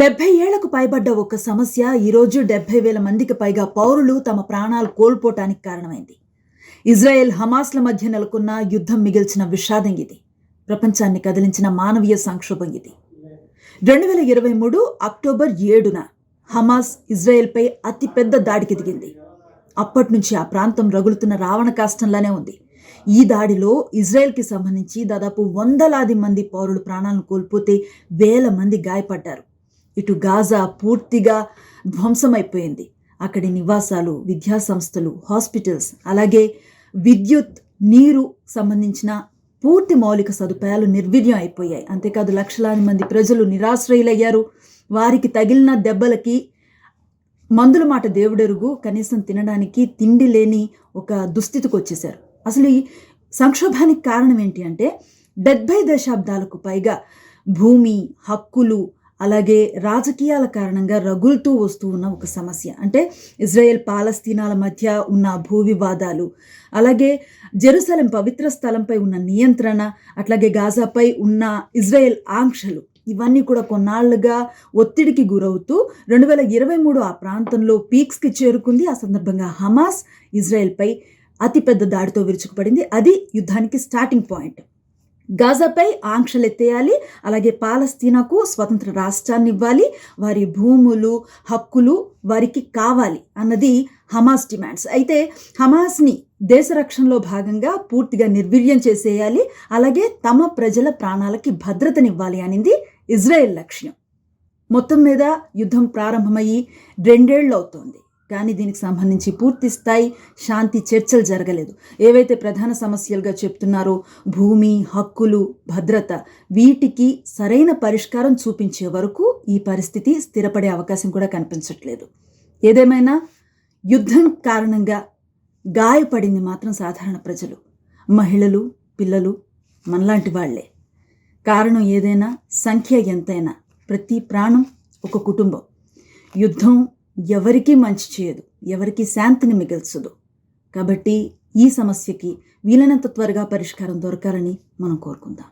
డెబ్బై ఏళ్ళకు పైబడ్డ ఒక సమస్య ఈరోజు డెబ్బై వేల మందికి పైగా పౌరులు తమ ప్రాణాలు కోల్పోవటానికి కారణమైంది. ఇజ్రాయెల్ హమాస్ల మధ్య నెలకొన్న యుద్ధం మిగిల్చిన విషాదం ఇది. ప్రపంచాన్ని కదిలించిన మానవీయ సంక్షోభం ఇది. రెండు వేల ఇరవై మూడు అక్టోబర్ ఏడున హమాస్ ఇజ్రాయెల్పై అతిపెద్ద దాడికి దిగింది. అప్పటి నుంచి ఆ ప్రాంతం రగులుతున్న రావణ కాష్టంలానే ఉంది. ఈ దాడిలో ఇజ్రాయెల్కి సంబంధించి దాదాపు వందలాది మంది పౌరులు ప్రాణాలను కోల్పోతే వేల మంది గాయపడ్డారు. ఇటు గాజా పూర్తిగా ధ్వంసమైపోయింది. అక్కడి నివాసాలు విద్యా సంస్థలు హాస్పిటల్స్ అలాగే విద్యుత్ నీరు సంబంధించిన పూర్తి మౌలిక సదుపాయాలు నిర్వీర్యం అయిపోయాయి. అంతేకాదు లక్షలాది మంది ప్రజలు నిరాశ్రయులయ్యారు. వారికి తగిలిన దెబ్బలకి మందుల మాట దేవుడెరుగు కనీసం తినడానికి తిండి లేని ఒక దుస్థితికి వచ్చేశారు అసలు ఈ సంక్షోభానికి కారణం ఏంటి అంటే డెబ్బై దశాబ్దాలకు పైగా భూమి హక్కులు అలాగే రాజకీయాల కారణంగా రగులుతూ వస్తూ ఉన్న ఒక సమస్య. అంటే ఇజ్రాయెల్ పాలస్తీనాల మధ్య ఉన్న భూ వివాదాలు అలాగే జెరూసలం పవిత్ర స్థలంపై ఉన్న నియంత్రణ అట్లాగే గాజాపై ఉన్న ఇజ్రాయెల్ ఆంక్షలు ఇవన్నీ కూడా కొన్నాళ్ళుగా ఒత్తిడికి గురవుతూ రెండు వేల ఇరవై మూడు ఆ ప్రాంతంలో పీక్స్కి చేరుకుంది. ఆ సందర్భంగా హమాస్ ఇజ్రాయెల్పై అతిపెద్ద దాడితో విరుచుకుపడింది. అది యుద్ధానికి స్టార్టింగ్ పాయింట్. గాజాపై ఆంక్షలు ఎత్తేయాలి. అలాగే పాలస్తీనాకు స్వతంత్ర రాష్ట్రాన్ని ఇవ్వాలి. వారి భూములు హక్కులు వారికి కావాలి అన్నది హమాస్ డిమాండ్స్. అయితే హమాస్ని దేశ రక్షణలో భాగంగా పూర్తిగా నిర్వీర్యం చేసేయాలి. అలాగే తమ ప్రజల ప్రాణాలకి భద్రతనివ్వాలి అనింది ఇజ్రాయెల్ లక్ష్యం. మొత్తం మీద యుద్ధం ప్రారంభమయ్యి రెండేళ్ళు అవుతోంది కానీ దీనికి సంబంధించి పూర్తి స్థాయి శాంతి చర్చలు జరగలేదు. ఏవైతే ప్రధాన సమస్యలుగా చెప్తున్నారో భూమి హక్కులు భద్రత వీటికి సరైన పరిష్కారం చూపించే వరకు ఈ పరిస్థితి స్థిరపడే అవకాశం కూడా కనిపించట్లేదు. ఏదేమైనా యుద్ధం కారణంగా గాయపడింది మాత్రం సాధారణ ప్రజలు. మహిళలు పిల్లలు మనలాంటి వాళ్ళే కారణం ఏదైనా సంఖ్య ఎంతైనా ప్రతి ప్రాణం ఒక కుటుంబం. యుద్ధం ఎవరికీ మంచి చేయదు ఎవరికి శాంతిని మిగల్చదు. కాబట్టి ఈ సమస్యకి వీలైనంత త్వరగా పరిష్కారం దొరకాలని మనం కోరుకుందాం.